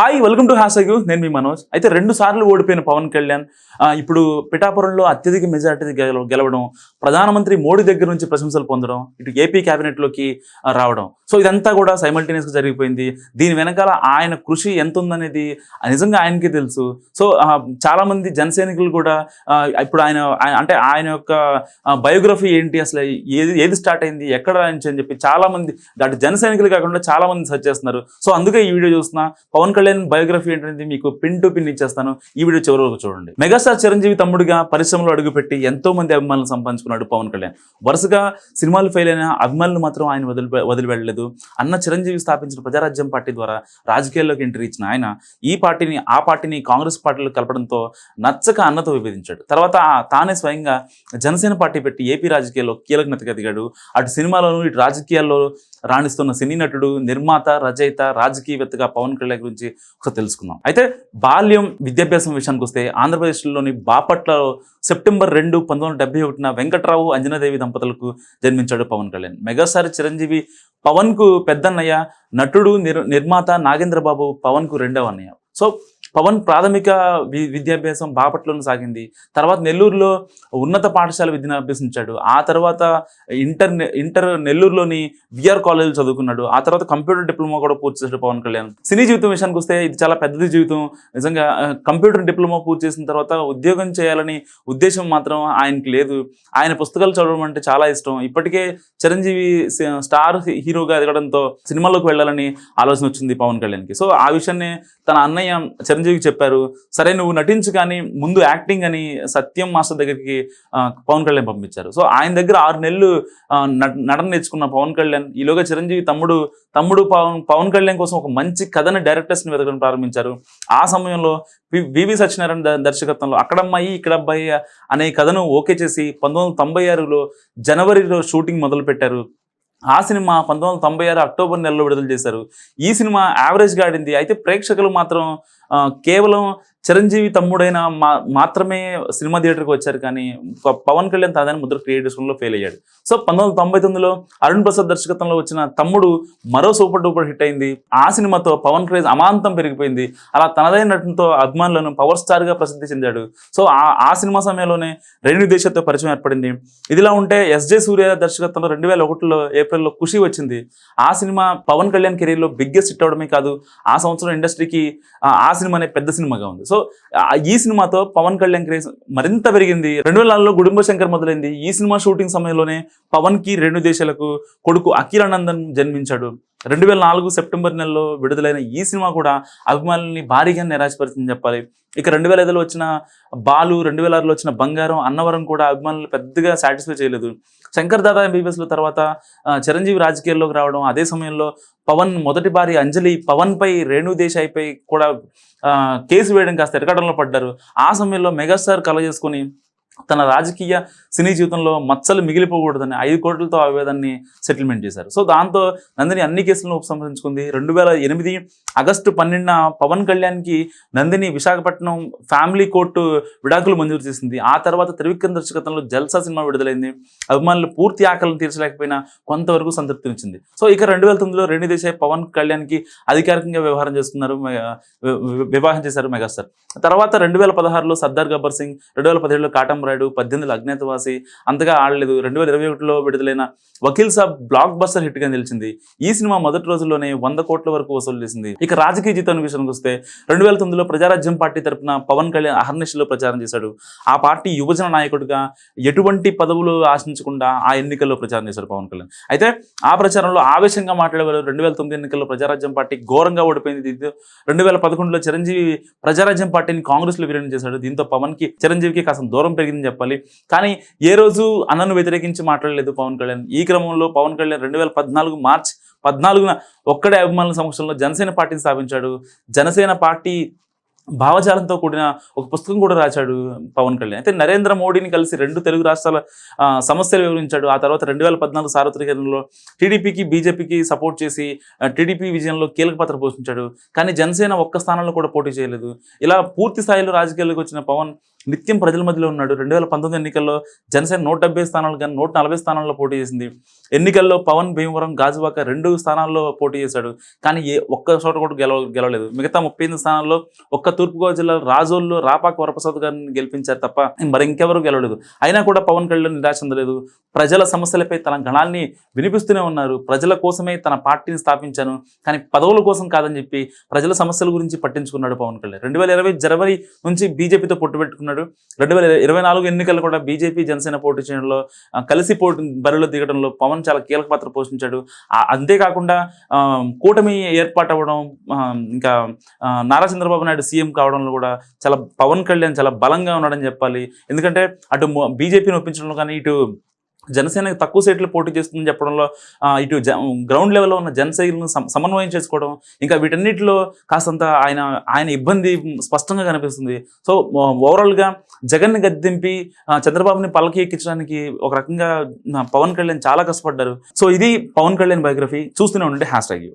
Hi welcome to hash నేను మీ మనోజ్. అయితే రెండు సార్లు ఓడిపోయిన పవన్ కళ్యాణ్ ఇప్పుడు పిఠాపురంలో అత్యధిక మెజార్టీ గెల- గెలవడం ప్రధానమంత్రి మోడీ దగ్గర నుంచి ప్రశంసలు పొందడం ఇటు ఏపీ క్యాబినెట్లోకి రావడం. సో ఇదంతా కూడా సైమల్టేనియస్గా జరిగిపోయింది. దీని వెనకాల ఆయన కృషి ఎంత ఉందనేది నిజంగా ఆయనకి తెలుసు. సో చాలామంది చాలా మంది కూడా ఇప్పుడు ఆయన అంటే ఆయన యొక్క బయోగ్రఫీ ఏంటి అసలు ఏది ఏది స్టార్ట్ అయింది ఎక్కడ నుంచి అని చెప్పి చాలా మంది అటు కాకుండా చాలా మంది సెర్చ్ చేస్తున్నారు. సో అందుకే ఈ వీడియో చూస్తున్నా. పవన్ కళ్యాణ్ బయోగ్రఫీ ఏంటనేది మీకు పిన్ టు పిన్ ఇచ్చేస్తాను. ఈ వీడియో చివరి వరకు చూడండి. మెగాస్టార్ చిరంజీవి తమ్ముడిగా పరిశ్రమలో అడుగుపెట్టి ఎంతో మంది అభిమానులు సంపాదించుకున్నాడు పవన్ కళ్యాణ్. వరుసగా సినిమాలు ఫెయిల్ అయిన అభిమానులు మాత్రం ఆయన వదిలి వదిలి వెళ్ళలేదు. అన్న చిరంజీవి స్థాపించిన ప్రజారాజ్యం పార్టీ ద్వారా రాజకీయాల్లోకి ఎంట్రీ ఇచ్చిన ఆయన ఈ పార్టీని ఆ పార్టీని కాంగ్రెస్ పార్టీలో కలపడంతో నచ్చక అన్నతో విభేదించాడు. తర్వాత తానే స్వయంగా జనసేన పార్టీ పెట్టి ఏపీ రాజకీయాల్లో కీలక నెతగా దిగాడు. అటు సినిమాలోనూ ఇటు రాజకీయాల్లో రాణిస్తున్న సినీ నటుడు నిర్మాత రచయిత రాజకీయవేత్తగా పవన్ కళ్యాణ్ గురించి ఒకసారి తెలుసుకుందాం. అయితే బాల్యం విద్యాభ్యాసం విషయానికి వస్తే ఆంధ్రప్రదేశ్లోని బాపట్లలో సెప్టెంబర్ రెండు పంతొమ్మిది వందల డెబ్బై ఒకటిన వెంకట్రావు అంజనాదేవి దంపతులకు జన్మించాడు పవన్ కళ్యాణ్. మెగాస్టార్ చిరంజీవి పవన్కు పెద్దన్నయ్య నటుడు నిర్ నిర్మాత నాగేంద్రబాబు పవన్కు రెండవ అన్నయ్య. సో పవన్ ప్రాథమిక వి విద్యాభ్యాసం బాపట్లోనే సాగింది. తర్వాత నెల్లూరులో ఉన్నత పాఠశాల విద్యను అభ్యసించాడు ఆ తర్వాత ఇంటర్ ఇంటర్ నెల్లూరులోని విఆర్ కాలేజ్ చదువుకున్నాడు. ఆ తర్వాత కంప్యూటర్ డిప్లొమా కూడా పూర్తి చేశాడు పవన్ కళ్యాణ్. సినీ జీవితం విషయానికి వస్తే ఇది చాలా పెద్దది జీవితం. నిజంగా కంప్యూటర్ డిప్లొమా పూర్తి చేసిన తర్వాత ఉద్యోగం చేయాలని ఉద్దేశం మాత్రం ఆయనకి లేదు. ఆయన పుస్తకాలు చదవడం అంటే చాలా ఇష్టం. ఇప్పటికే చిరంజీవి స్టార్ హీరోగా ఎదగడంతో సినిమాలోకి వెళ్ళాలని ఆలోచన వచ్చింది పవన్ కళ్యాణ్కి. సో ఆ విషయాన్ని తన అన్నయ్య చిరంజీవికి చెప్పారు సరే నువ్వు నటించు కానీ ముందు యాక్టింగ్ అని సత్యం మాస్టర్ దగ్గరికి పవన్ కళ్యాణ్ పంపించారు. సో ఆయన దగ్గర ఆరు నెలలు నటన నేర్చుకున్న పవన్ కళ్యాణ్ ఈలోగా చిరంజీవి తమ్ముడు తమ్ముడు పవన్ పవన్ కళ్యాణ్ కోసం ఒక మంచి కథని డైరెక్టర్స్ని వెతకడం ప్రారంభించారు. ఆ సమయంలో వి- వివి సత్యనారాయణ దర్శకత్వంలో అక్కడమ్మాయి ఇక్కడ అబ్బాయి అనే కథను ఓకే చేసి పంతొమ్మిది వందల తొంభై ఆరులో జనవరిలో షూటింగ్ మొదలుపెట్టారు. ఆ సినిమా పంతొమ్మిది వందల తొంభై ఆరు అక్టోబర్ నెలలో విడుదల చేశారు. ఈ సినిమా యావరేజ్గా ఆడింది. అయితే ప్రేక్షకులు మాత్రం కేవలం చిరంజీవి తమ్ముడైన మా మాత్రమే సినిమా థియేటర్కి వచ్చారు కానీ పవన్ కళ్యాణ్ తనదైన ముద్ర క్రియేట్ చేసుకోవడంలో ఫెయిల్ అయ్యాడు. సో పంతొమ్మిది వందల తొంభై తొమ్మిదిలో అరుణ్ ప్రసాద్ దర్శకత్వంలో వచ్చిన తమ్ముడు మరో సూపర్ డూపర్ హిట్ అయింది. ఆ సినిమాతో పవన్ క్రేజ్ అమాంతం పెరిగిపోయింది. అలా తనదైన నటనతో అభిమానులను పవర్ స్టార్గా ప్రసిద్ధి చెందాడు. సో ఆ ఆ సినిమా సమయంలోనే రెండు దేశాలతో పరిచయం ఏర్పడింది. ఇదిలా ఉంటే ఎస్జే సూర్య దర్శకత్వంలో రెండు వేల ఒకటిలో ఏప్రిల్లో ఖుషి వచ్చింది. ఆ సినిమా పవన్ కళ్యాణ్ కెరీర్లో బిగ్గెస్ట్ హిట్ అవడమే కాదు ఆ సంవత్సరం ఇండస్ట్రీకి ఆ ఆ సినిమానే పెద్ద సినిమాగా ఉంది. సో ఈ సినిమాతో పవన్ కళ్యాణ్ క్రేజ్ మరింత పెరిగింది. రెండు వేల నాలుగులో గుడుంబ శంకర్ మొదలైంది. ఈ సినిమా షూటింగ్ సమయంలోనే పవన్కి రెండు దేశాలకు కొడుకు అఖిలానందన్ జన్మించాడు. రెండు వేల నాలుగు సెప్టెంబర్ నెలలో విడుదలైన ఈ సినిమా కూడా అభిమానుల్ని భారీగా నిరాశపరిచిందని చెప్పాలి. ఇక రెండు వేల ఐదులో వచ్చిన బాలు రెండు వేల ఆరులో వచ్చిన బంగారం అన్నవరం కూడా అభిమానులు పెద్దగా సాటిస్ఫై చేయలేదు. శంకర్ దాదా ఎంబీబీఎస్ల తర్వాత చిరంజీవి రాజకీయాల్లోకి రావడం అదే సమయంలో పవన్ మొదటి భారీ అంజలి పవన్ పై రేణు దేశాయ్పై కూడా కేసు వేయడం కాస్త ఎరగడంలో పడ్డారు. ఆ సమయంలో మెగాస్టార్ కల చేసుకొని తన రాజకీయ సినీ జీవితంలో మచ్చలు మిగిలిపోకూడదని ఐదు కోట్లతో ఆవేదాన్ని సెటిల్మెంట్ చేశారు. సో దాంతో నందిని అన్ని కేసులను ఉపసంహరించుకుంది. రెండు వేల ఎనిమిది ఆగస్టు పన్నెండున పవన్ కళ్యాణ్కి నందిని విశాఖపట్నం ఫ్యామిలీ కోర్టు విడాకులు మంజూరు చేసింది. ఆ తర్వాత త్రివిక్రమ్ దర్శకత్వంలో జల్సా సినిమా విడుదలైంది. అభిమానులు పూర్తి ఆకలిని తీర్చలేకపోయినా కొంతవరకు సంతృప్తినిచ్చింది సో ఇక రెండు వేల తొమ్మిదిలో రెండు దేశాయి పవన్ కళ్యాణ్కి అధికారికంగా వ్యవహారం చేస్తున్నారు మెగా- వివాహం చేశారు మెగాస్టార్. తర్వాత రెండు వేల పదహారులో సర్దార్ గబ్బర్ సింగ్ రెండు వేల పదిహేడులో కాటం రాయుడు పద్దెనిమిది అజ్ఞాతవాసి అంతగా ఆడలేదు. రెండు వేల ఇరవై ఒకటిలో విడుదలైన వకీల్ సాబ్ బ్లాక్ బస్టర్ హిట్గా నిలిచింది. ఈ సినిమా మొదటి రోజుల్లోనే వంద కోట్ల వరకు వసూలు చేసింది. ఇక రాజకీయ జీతాన్ని విషయానికి వస్తే రెండు వేల తొమ్మిదిలో ప్రజారాజ్యం పార్టీ తరపున పవన్ కళ్యాణ్ అహర్నిశలో ప్రచారం చేశాడు. ఆ పార్టీ యువజన నాయకుడిగా ఎటువంటి పదవులు ఆశించకుండా ఆ ఎన్నికల్లో ప్రచారం చేశాడు పవన్ కళ్యాణ్. అయితే ఆ ప్రచారంలో ఆవేశంగా మాట్లాడేవారు రెండు వేల తొమ్మిది ఎన్నికల్లో ప్రజారాజ్యం పార్టీ ఘోరంగా ఓడిపోయింది. దీంతో రెండు వేల పదకొండులో చిరంజీవి ప్రజారాజ్యం పార్టీని కాంగ్రెస్లో విలీనం చేశాడు. దీంతో పవన్కి చిరంజీవికి కాస్త దూరం పెరిగింది. అని చెప్పాలి. కానీ ఏ రోజు అన్నను వ్యతిరేకించి మాట్లాడలేదు పవన్ కళ్యాణ్. ఈ క్రమంలో పవన్ కళ్యాణ్ రెండు వేల పద్నాలుగు మార్చ్ పద్నాలుగున ఒక్కడే అభిమానుల సమక్షంలో జనసేన పార్టీని స్థాపించాడు. జనసేన పార్టీ భావజాలంతో కూడిన ఒక పుస్తకం కూడా రాశాడు పవన్ కళ్యాణ్. అయితే నరేంద్ర మోడీని కలిసి రెండు తెలుగు రాష్ట్రాల ఆ, సమస్యలు వివరించాడు. ఆ తర్వాత రెండు వేల పద్నాలుగు సార్వత్రిక ఎన్నికల్లో టీడీపీకి బీజేపీకి సపోర్ట్ చేసి టీడీపీ విజయంలో కీలక పాత్ర పోషించాడు. కానీ జనసేన ఒక్క స్థానంలో కూడా పోటీ చేయలేదు. ఇలా పూర్తి స్థాయిలో రాజకీయాల్లోకి వచ్చిన పవన్ నిత్యం ప్రజల మధ్యలో ఉన్నాడు. రెండు వేల పంతొమ్మిది ఎన్నికల్లో జనసేన నూట డెబ్బై స్థానాలు కానీ నూట నలభై స్థానాల్లో పోటీ చేసింది. ఎన్నికల్లో పవన్ భీమవరం గాజువాక రెండు స్థానాల్లో పోటీ చేశాడు. కానీ ఏ ఒక్క చోట కూడా గెలవ గెలవలేదు. మిగతా ముప్పై ఎనిమిది స్థానాల్లో ఒక్క తూర్పుగోదావరి జిల్లా రాజోళ్ళు రాపాక వరప్రసాద్ గారిని గెలిపించారు తప్ప మరి ఇంకెవరు గెలవలేదు. అయినా కూడా పవన్ కళ్యాణ్ నిరాశ చెందలేదు. ప్రజల సమస్యలపై తన గణాల్ని వినిపిస్తూనే ఉన్నారు. ప్రజల కోసమే తన పార్టీని స్థాపించాను. కానీ పదవుల కోసం కాదని చెప్పి ప్రజల సమస్యల గురించి పట్టించుకున్నాడు పవన్ కళ్యాణ్. రెండు వేల ఇరవై జనవరి నుంచి బీజేపీతో పొట్టు చేస్తున్నాడు రెండు వేల ఇరవై నాలుగు ఎన్నికలు కూడా బీజేపీ జనసేన పోటీ చేయడంలో కలిసి పోటీ బరిలో దిగడంలో పవన్ చాలా కీలక పాత్ర పోషించాడు. అంతేకాకుండా కూటమి ఏర్పాటు అవ్వడం ఇంకా నారా చంద్రబాబు నాయుడు సీఎం కావడంలో కూడా చాలా పవన్ కళ్యాణ్ చాలా బలంగా ఉన్నాడని చెప్పాలి. ఎందుకంటే అటు బీజేపీని ఒప్పించడంలో కానీ ఇటు జనసేన తక్కువ సీట్లు పోటీ చేస్తుందని చెప్పడంలో ఇటు జ గ్రౌండ్ లెవెల్లో ఉన్న జనసైలను సమన్వయం చేసుకోవడం ఇంకా వీటన్నిటిలో కాస్తంత ఆయన ఆయన ఇబ్బంది స్పష్టంగా కనిపిస్తుంది. సో ఓవరాల్గా జగన్ని గద్దెంపి చంద్రబాబుని పలకి ఎక్కించడానికి ఒక రకంగా పవన్ కళ్యాణ్ చాలా కష్టపడ్డారు. సో ఇది పవన్ కళ్యాణ్ బయోగ్రఫీ. చూస్తూనే ఉండండి హ్యాష్ ట్యాగ్